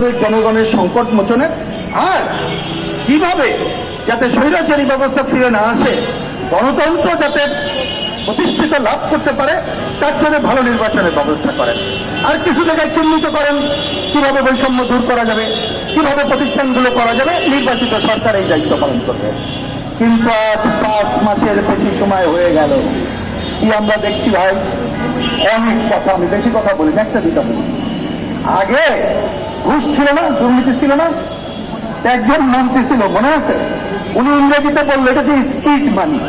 জনগণের সংকট মোচনে। আর কীভাবে যাতে স্বৈরাচারী ব্যবস্থা ফিরে না আসে, গণতন্ত্র যাতে প্রতিষ্ঠিত লাভ করতে পারে, তার জন্য ভালো নির্বাচনের ব্যবস্থা করেন। আর কিছু জায়গায় চিহ্নিত করেন, কীভাবে বৈষম্য দূর করা যাবে, কীভাবে প্রতিষ্ঠানগুলো করা যাবে, নির্বাচিত সরকার এই দায়িত্ব পালন করবে। কিন্তু আজ পাঁচ মাসের বেশি সময় হয়ে গেল। কি আমরা দেখছি ভাই? অনেক কথা, আমি বেশি কথা বলি একটা দিতে বলি। আগে ঘুষ ছিল না, দুর্নীতি ছিল না। একজন মন্ত্রী ছিল, মনে আছে? উনি ইংরেজিতে বলল এটা যে স্পিড মানি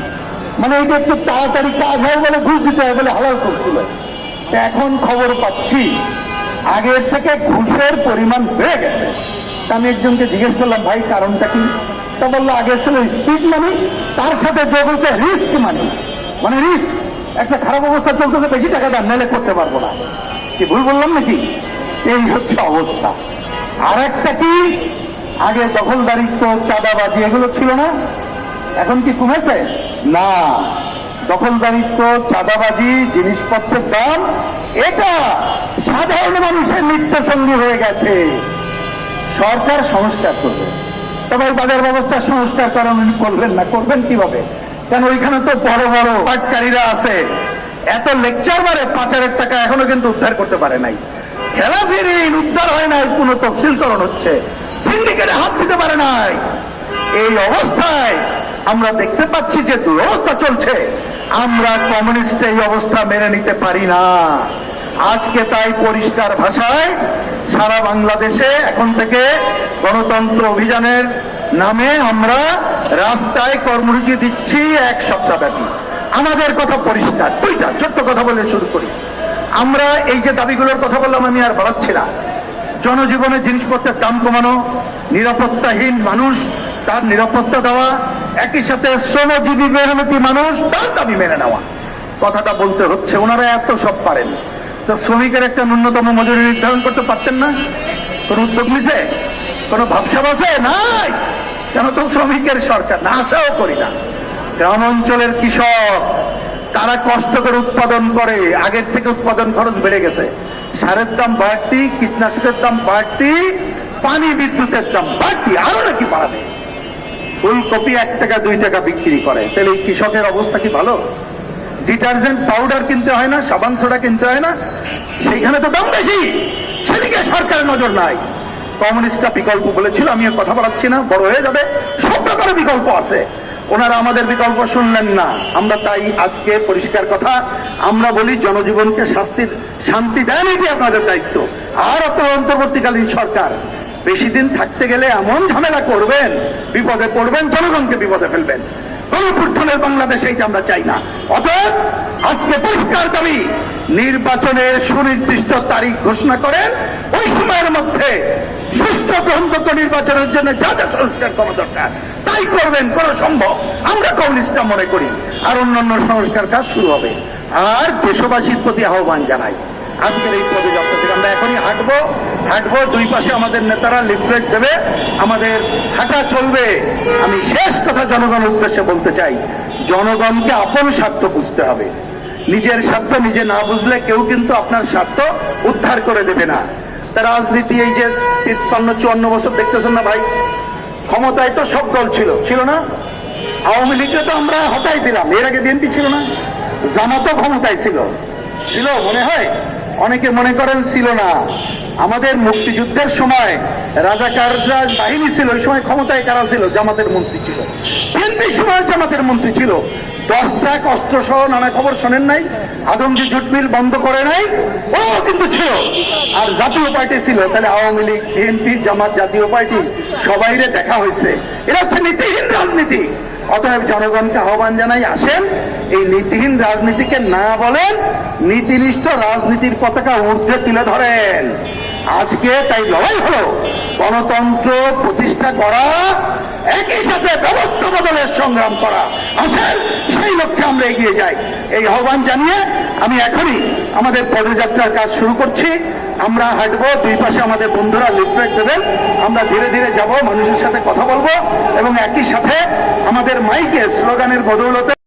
মানে এটা একটু তাড়াতাড়ি কাজ হয় বলে, ঘুষ দিতে হয় বলে হালাল করছিল। এখন খবর পাচ্ছি, আগের থেকে ঘুষের পরিমাণ বেড়ে গেছে। আমি একজনকে জিজ্ঞেস করলাম, ভাই, কারণটা কি? তা বলল, আগে ছিল স্পিড মানি তার সাথে যোগ হচ্ছে রিস্ক মানি মানে রিস্ক একটা খারাপ অবস্থা চলতেছে, বেশি টাকা দেন নাহলে করতে পারব না। কি, ভুল বললাম নাকি? এই হচ্ছে অবস্থা। আর একটা কি? আগে দখলদারিত্ব, চাঁদাবাজি, এগুলো ছিল না? এখন কি কমেছে? না। দখলদারিত্ব, চাঁদাবাজি, জিনিসপত্রের দাম, এটা সাধারণ মানুষের নিত্য সঙ্গী হয়ে গেছে। সরকার সংস্কার করবে। তবে বাজার ব্যবস্থা সংস্কার উনি করবেন না, করবেন কীভাবে? কেন ওইখানে তো বড় বড় পাটকারীরা আছে। এত লেকচার বারে পাঁচ টাকা এখনও কিন্তু উদ্ধার করতে পারে নাই। খেলা ফিরে, উদ্ধার হয় নাই কোনো তফসিলকরণ হচ্ছে। সিন্ডিকেটে হাত দিতে পারে নাই। এই অবস্থায় আমরা দেখতে পাচ্ছি যে দুরবস্থা চলছে। আমরা কমিউনিস্ট এই অবস্থা মেনে নিতে পারি না। আজকে তাই পরিষ্কার ভাষায় সারা বাংলাদেশে এখন থেকে গণতন্ত্র অভিযানের নামে আমরা রাস্তায় কর্মসূচি দিচ্ছি এক সপ্তাহ ব্যাপী। আমাদের কথা পরিষ্কার। দুইটা ছোট্ট কথা বলে শুরু করি। আমরা এই যে দাবিগুলোর কথা বললাম, আমি আর বাড়াচ্ছি না। জনজীবনের জিনিসপত্রের দাম কমানো, নিরাপত্তাহীন মানুষ, তার নিরাপত্তা দেওয়া, একই সাথে শ্রমজীবী মেহনতি মানুষ, তার দাবি মেনে নেওয়া। কথাটা বলতে হচ্ছে, ওনারা এত সব পারেন। তো শ্রমিকের একটা ন্যূনতম মজুরি নির্ধারণ করতে পারতেন না? কোন উদ্যোগ নিছে? কোন ভাবসাব আছে নাই! কেন তো শ্রমিকের সরকার? না, আশাও করি না। গ্রাম অঞ্চলের কৃষক তারা কষ্ট করে উৎপাদন করে, আগের থেকে উৎপাদন খরচ বেড়ে গেছে। সারের দাম বাড়তি, কীটনাশকের দাম বাড়তি, পানি, বিদ্যুতের দাম বাড়তি, আরও নাকি বাড়াবে? ফুলকপি এক টাকা, দুই টাকা বিক্রি করে। তাহলে কৃষকের অবস্থা কি ভালো? ডিটারজেন্ট পাউডার কিনতে হয় না, সাবান সোডা কিনতে হয় না, সেইখানে তো দাম বেশি। সেদিকে সরকারের নজর নাই। কমিউনিস্টরা বিকল্প বলেছিল, আমি কথা বলাচ্ছি না, বড় হয়ে যাবে। সব ব্যাপারে বিকল্প আছে। ওনারা আমাদের বিকল্প শুনলেন না। আমরা তাই আজকে পরিষ্কার কথা, আমরা বলি জনজীবনকে শাস্তি, শান্তি দেন এটি আপনাদের দায়িত্ব? আর আপনার অন্তর্বর্তীকালীন সরকার, বেশি দিন থাকতে গেলে এমন ঝামেলা করবেন, বিপদে পড়বেন, জনগণকে বিপদে ফেলবেন। গণপুত্থনের বাংলাদেশ এইটা আমরা চাই না। অতএব, আজকে পরিষ্কার দাবি, নির্বাচনের সুনির্দিষ্ট তারিখ ঘোষণা করেন, ওই সময়ের মধ্যে সুষ্ঠু গ্রহণযোগ্য নির্বাচনের জন্য যা যা সংস্কার করা দরকার তাই করবেন, করা সম্ভব। আমরা কমিউনিস্টরা মনে করি, আর অন্যান্য সংস্কার কাজ শুরু হবে। আর দেশবাসীর প্রতি আহ্বান জানাই। আজকের এই পদযাত্রা থেকে আমরা এখনই হাঁটবো। হাঁটবো, দুই পাশে আমাদের নেতারা লিফলেট দেবে, আমাদের হাঁটা চলবে। আমি শেষ কথা জনগণের উদ্দেশ্যে বলতে চাই, জনগণকে আপন স্বার্থ বুঝতে হবে। নিজের স্বার্থ নিজে না বুঝলে কেউ কিন্তু আপনার স্বার্থ উদ্ধার করে দেবে না। রাজনীতি এই যে তিপ্পান্ন, চুয়ান্ন বছর দেখতেছেন না ভাই? ক্ষমতায় তো সব দল ছিল। ছিল না? আওয়ামী লীগকে তো আমরা হটাই দিলাম। এর আগে বিএনপি ছিল না। জামাতও ক্ষমতায় ছিল। ছিল, মনে হয়? অনেকে মনে করেন ছিল না। আমাদের মুক্তিযুদ্ধের সময় রাজাকাররা বাহিনী ছিল, ওই সময় ক্ষমতায় কারা ছিল? জামাতের মন্ত্রী ছিল। বিএনপির সময় জামাতের মন্ত্রী ছিল। দশ ট্রাক, অস্ত্র সহ নানা খবর শোনেন নাই আদমজি জুটমিল বন্ধ করে নাই ও কিন্তু ছিল। আর জাতীয় পার্টি ছিল, তাহলে আওয়ামী লীগ, বিএনপি, জামাত জাতীয় পার্টি, সবাইরে দেখা হয়েছে। এটা হচ্ছে নীতিহীন রাজনীতি। অতএব জনগণকে আহ্বান জানাই, আসেন, এই নীতিহীন রাজনীতিকে না বলেন, নীতিনিষ্ঠ রাজনীতির পতাকা ঊর্ধ্বে তুলে ধরেন। আজকে তাই লড়াই হলো। গণতন্ত্র প্রতিষ্ঠা করা, একই সাথে ব্যবস্থা বদলের সংগ্রাম করা। আসেন, সেই লক্ষ্যে আমরা এগিয়ে যাই। এই আহ্বান জানিয়ে আমি এখনই আমাদের পদযাত্রার কাজ শুরু করছি। আমরা হাঁটবো, দুই পাশে আমাদের বন্ধুরা লিফলেট দেবেন আমরা ধীরে ধীরে যাব, মানুষের সাথে কথা বলব এবং একই সাথে আমাদের মাইকে স্লোগানের বদৌলতে